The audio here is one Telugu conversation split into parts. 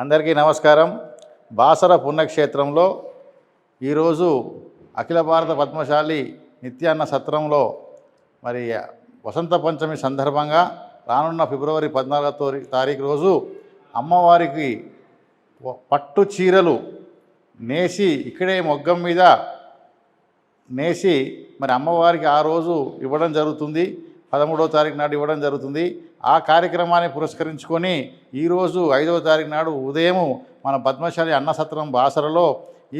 అందరికీ నమస్కారం. బాసర పుణ్యక్షేత్రంలో ఈరోజు అఖిల భారత పద్మశాలి నిత్యాన్న సత్రంలో మరి వసంత పంచమి సందర్భంగా రానున్న ఫిబ్రవరి పద్నాలుగో తారీఖు రోజు అమ్మవారికి పట్టు చీరలు నేసి ఇక్కడే మొగ్గం మీద నేసి మరి అమ్మవారికి ఆ రోజు ఇవ్వడం జరుగుతుంది. పదమూడో తారీఖు నాడు ఇవ్వడం జరుగుతుంది. ఆ కార్యక్రమాన్ని పురస్కరించుకొని ఈరోజు ఐదవ తారీఖు నాడు ఉదయం మన పద్మశాలి అన్నసత్రం బాసరలో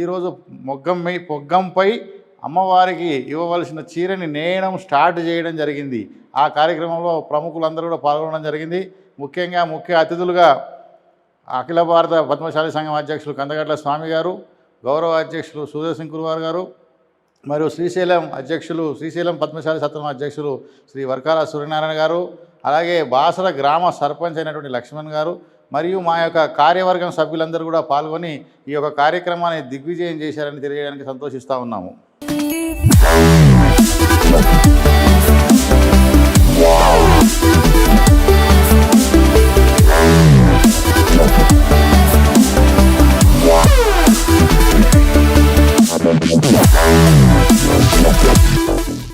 ఈరోజు మొగ్గం మీ పొగ్గంపై అమ్మవారికి ఇవ్వవలసిన చీరని నేయడం స్టార్ట్ చేయడం జరిగింది. ఆ కార్యక్రమంలో ప్రముఖులందరూ కూడా పాల్గొనడం జరిగింది. ముఖ్యంగా ముఖ్య అతిథులుగా అఖిల భారత పద్మశాలి సంఘం అధ్యక్షులు కందగట్ల స్వామి గారు గౌరవ అధ్యక్షులు సూర్యసింగ్ కురువార్ గారు మరియు శ్రీశైలం అధ్యక్షులు శ్రీశైలం పద్మశాలి సత్రం అధ్యక్షులు శ్రీ వర్కాల సూర్యనారాయణ గారు అలాగే బాసర గ్రామ సర్పంచ్ అయినటువంటి లక్ష్మణ్ గారు మరియు మా యొక్క కార్యవర్గం సభ్యులందరూ కూడా పాల్గొని ఈ యొక్క కార్యక్రమాన్ని దిగ్విజయం చేశారని తెలియడానికి సంతోషిస్తూ ఉన్నాము.